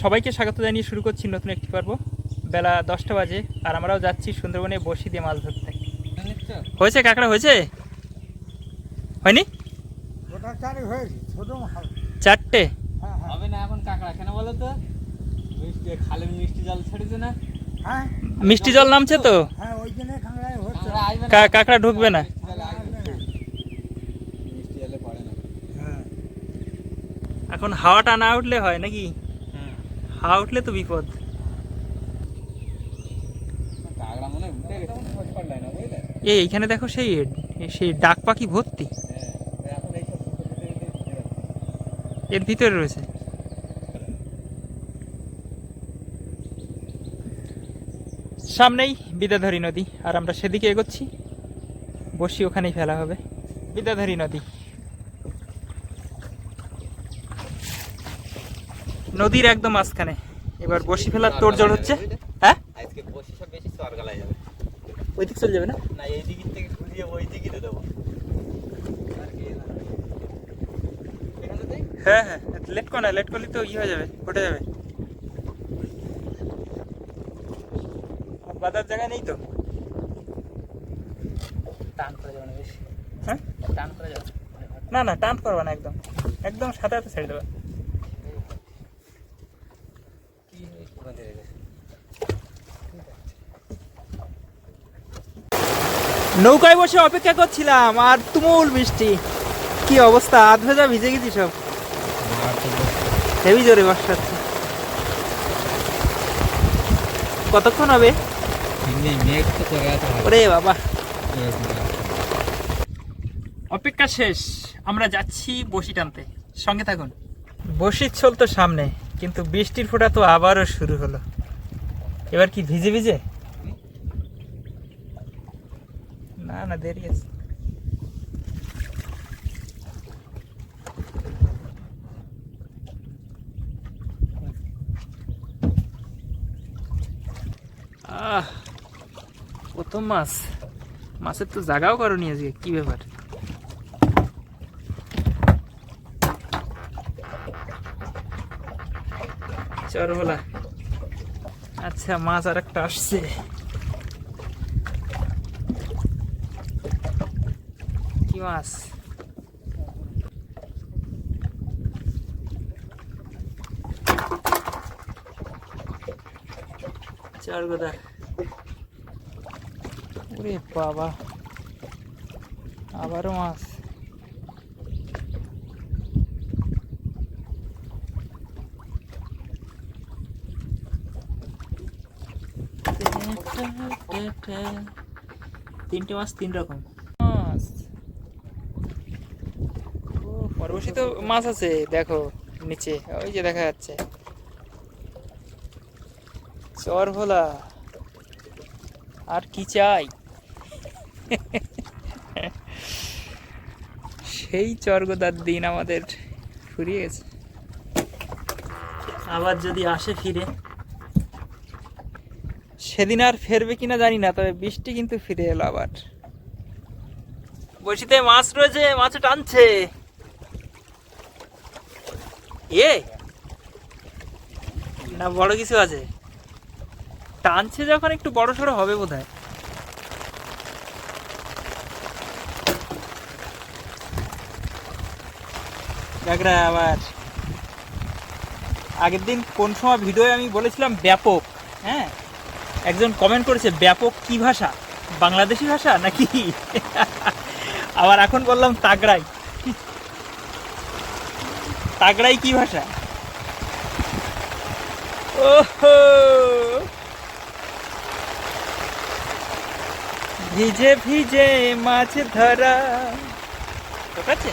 সবাইকে স্বাগত জানিয়ে শুরু করছি নতুন একটি পর্ব। বেলা দশটা বাজে আর আমরাও যাচ্ছি সুন্দরবনে বসি দিয়ে মাছ ধরতে। হয়েছে কাঁকড়া হয়েছে? হয়নি? চারটে? হ্যাঁ হ্যাঁ। হবে না এখন কাঁকড়া কেন বলো তো? মিষ্টি খালের মিষ্টি জল ছেড়েছে না? হ্যাঁ? মিষ্টি জল নামছে তো? হ্যাঁ ওই জন্য কাঁকড়া ঢুকবে না। মিষ্টি জলে আসবে না। মিষ্টি জলে পড়ে না। হ্যাঁ। এখন হাওয়াটা না উঠলে হয় নাকি? হাওয়া উঠলে তো বিপদ। এই এইখানে দেখো সেই সেই ডাক পাখি ভর্তি। এর ভিতরে রয়েছে। সামনেই বিদ্যাধরী নদী, আর আমরা সেদিকে এগোচ্ছি। বসি ওখানেই ফেলা হবে। বিদ্যাধরী নদী। নদীর একদম মাঝখানে। এবার বসি ফেলার তোর তোড়জোড় হচ্ছে? হ্যাঁ? আজকে বসে সব বেশি সরগালায় যাবে ওই দিক চলে যাবে না? না এই দিক থেকে ঘুরিয়ে ওই দিকে দিয়ে দেবো হ্যাঁ হ্যাঁ। লেট কর না লেট করলে তো ই হয়ে যাবে ঘটে যাবে। বাজার জায়গা নেই তো? টান করে যাবে না বেশি। হ্যাঁ? টান করে যাবে। না না টান করবা না একদম। একদম সাথে সাথে ছেড়ে দেবা কি বেঁধে রেখেছে নৌকায় বসে অপেক্ষা করছিলাম আর তুমুল বৃষ্টি। কি অবস্থা? আধ ভেজা ভিজে গেছি সব? হেভি জোরে বর্ষাচ্ছে। কতক্ষণ হবে? ওরে বাবা। অপেক্ষা শেষ। আমরা যাচ্ছি বসি টানতে। সঙ্গে থাকুন। বসির ছোল তো সামনে, কিন্তু বৃষ্টির ফোঁটা তো আবারও শুরু হলো। এবার কি ভিজে ভিজে? না না দেরি আছে আহ প্রথম মাছ। মাছের তো জায়গাও করনি আজকে, কি ব্যাপার? চরবলা আচ্ছা মাছ আর একটা আসছে। মাছ চরগোদা ওরে বাবা আবারও মাছ তিনটে মাছ তিন রকম মাছ পরবশী তো মাছ আছে দেখো নিচে ওই যে দেখা যাচ্ছে। চর ভোলা আর কি চাই? সেই চর্গদার দিন আমাদের ফুরিয়ে গেছে। আবার যদি আসে ফিরে? সেদিন আর ফেরবে কিনা জানি না তবে বৃষ্টি কিন্তু ফিরে এলো আবার। বসিতে মাছ রয়েছে মাছ টানছে। এ? না, বড় কিছু আছে। টানছে যখন একটু বড় সড়ো হবে বোধ হয় আবার আগের দিন কোন সময় ভিডিওয়ে আমি বলেছিলাম ব্যাপক হ্যাঁ? একজন কমেন্ট করেছে, ব্যাপক কি ভাষা? বাংলাদেশি ভাষা নাকি? আবার এখন বললাম তাগড়াই। তাগড়াই কি ভাষা? ওহো! ভিজে ভিজে মাছ ধরা। ঠিক আছে?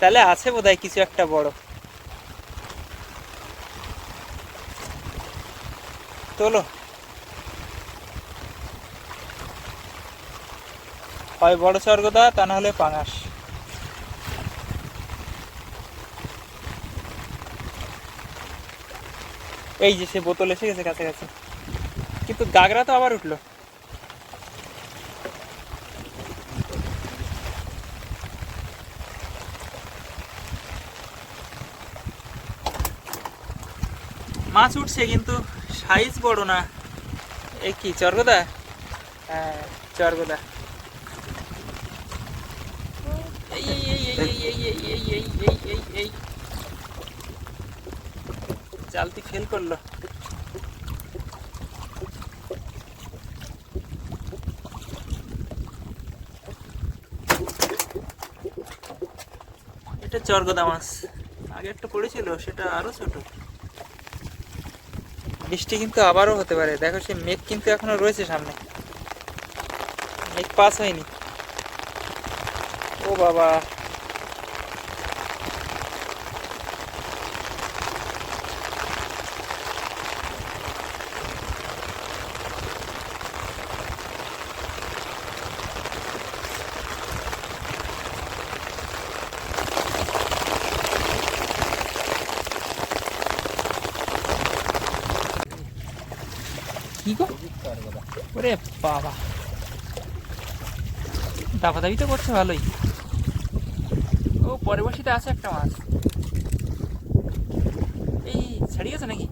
তাহলে আছে বোধহয় কিছু একটা বড়। তোলো। হয় বড় স্বর্গদা, তা না হলে পাঙাশ। এই যে সে বোতল এসে গেছে কাছে কাছাকাছি কিন্তু গাগরা তো আবার উঠল মাছ উঠছে কিন্তু সাইজ বড় না এ কি চরগদা হ্যাঁ চরগদা এই এই এই এই এই এই এই এই এই জালতি ফেল করল। এটা চরগদা মাছ আগে একটা পড়েছিল, সেটা আরও ছোট। বৃষ্টি কিন্তু আবারও হতে পারে। দেখো সে মেঘ কিন্তু এখনও রয়েছে সামনে। মেঘ পাস হয়নি। ও বাবা। কি গো ওরে বাবা। দাবাদাবি তো করছে ভালোই। ও পরে বসিতে আছে একটা মাছ এই, ছাড়িয়ে গেছে নাকি?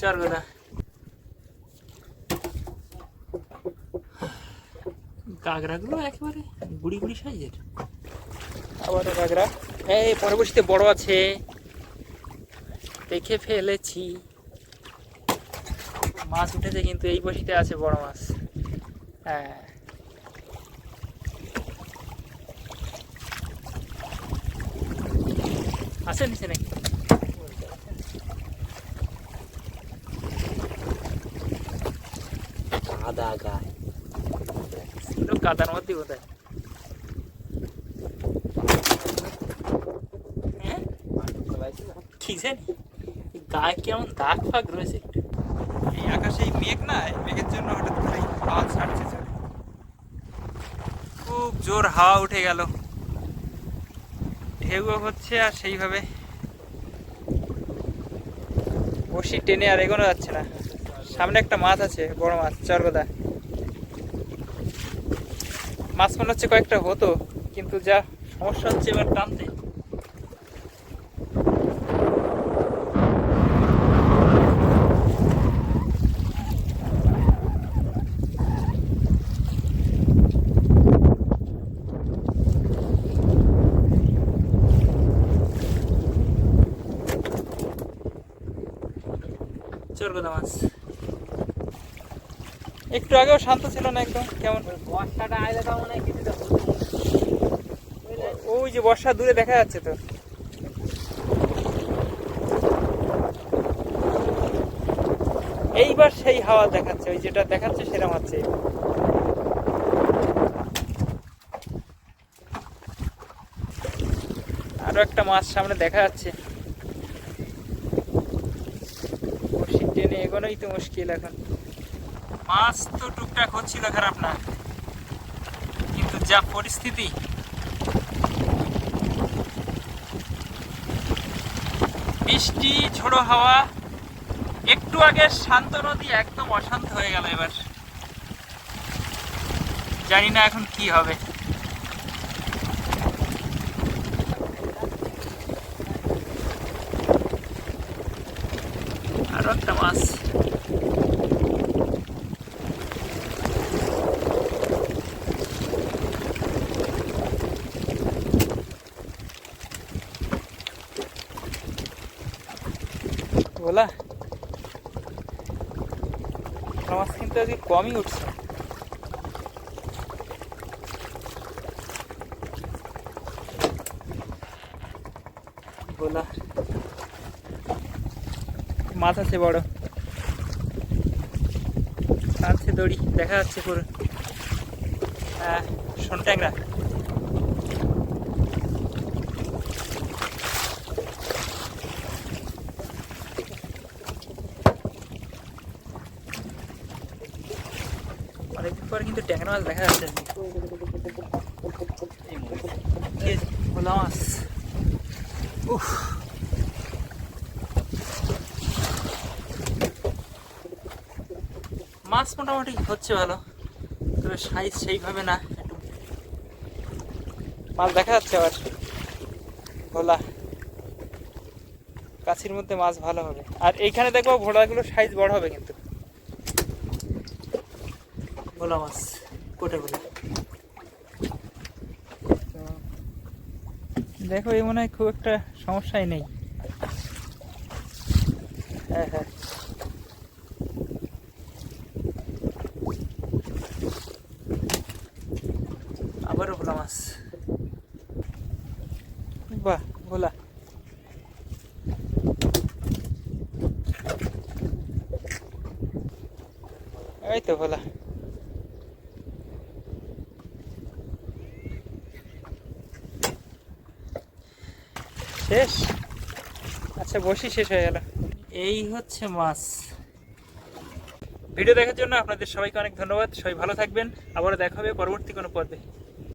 চার গোদা গাগরাগুলো একেবারে গুড়ি গুড়ি সাইজের। আবারও গাগরা এই পরবর্তীতে বড় আছে। দেখে ফেলেছি। মাছ উঠেছে কিন্তু এই বসিতে আছে বড় মাছ। হ্যাঁ। আছে নিচে নাকি? আদা গায়। কাদার মধ্যে কোথায় হ্যাঁ এই গায়ে কেমন দাগ ফাগ রয়েছে। এই আকাশে এই মেঘ না মেঘের জন্য হঠাৎ করে হাওয়া ছাড়ছে খুব জোর হাওয়া উঠে গেল। ঢেউও হচ্ছে আর সেইভাবে। বসি টেনে আর এগোনো যাচ্ছে না। সামনে একটা মাছ আছে, বড় মাছ, চরগদা। মাছ মনে হচ্ছে কয়েকটা হতো, কিন্তু যা সমস্যা হচ্ছে এবার টানতে। চোরগোদা মাছ একটু আগেও শান্ত ছিল না একদম কেমন? বর্ষাটা আইলে তো মনে হয় কিছুটা ওই যে বর্ষা দূরে দেখা যাচ্ছে তো। এইবার সেই হাওয়া দেখাচ্ছে ওই যেটা দেখাচ্ছে সেরকম হচ্ছে। আরও একটা মাছ সামনে দেখা যাচ্ছে। টেনে এগোনোই তো মুশকিল এখন। মাছ তো টুকটাক হচ্ছিল খারাপ না। কিন্তু যা পরিস্থিতি। বৃষ্টি, ঝোড়ো হাওয়া, একটু আগে শান্ত নদী একদম অশান্ত হয়ে গেল এবার। জানি না এখন কি হবে। para trás. ভোলা আমার কিন্তু আজকে কমই উঠছে ভোলা মাছ আছে বড়। আছে দড়ি, দেখা যাচ্ছে পুরো। হ্যাঁ শোন ট্যাংরা। অনেকদিন পরে কিন্তু ট্যাংরা মাছ দেখা যাচ্ছে। ভোলা মাছ। উফ। মাছ মোটামুটি হচ্ছে ভালো। তবে সাইজ সেইভাবে না একটু। মাছ দেখা যাচ্ছে আবার। ভোলা। কাছির মধ্যে মাছ ভালো হবে। আর এইখানে দেখব ভোলাগুলো সাইজ বড় হবে কিন্তু। ভোলা মাছ কোটে ভোলা। দেখো এই মনে হয় খুব একটা সমস্যাই নেই। হ্যাঁ হ্যাঁ আবারও ভোলা মাছ বাহ ভোলা এই তো ভোলা শেষ? আচ্ছা বসি শেষ হয়ে গেল। এই হচ্ছে মাছ। ভিডিও দেখার জন্য আপনাদের সবাইকে অনেক ধন্যবাদ। সবাই ভালো থাকবেন। আবারও দেখা হবে পরবর্তী কোনো পর্বে।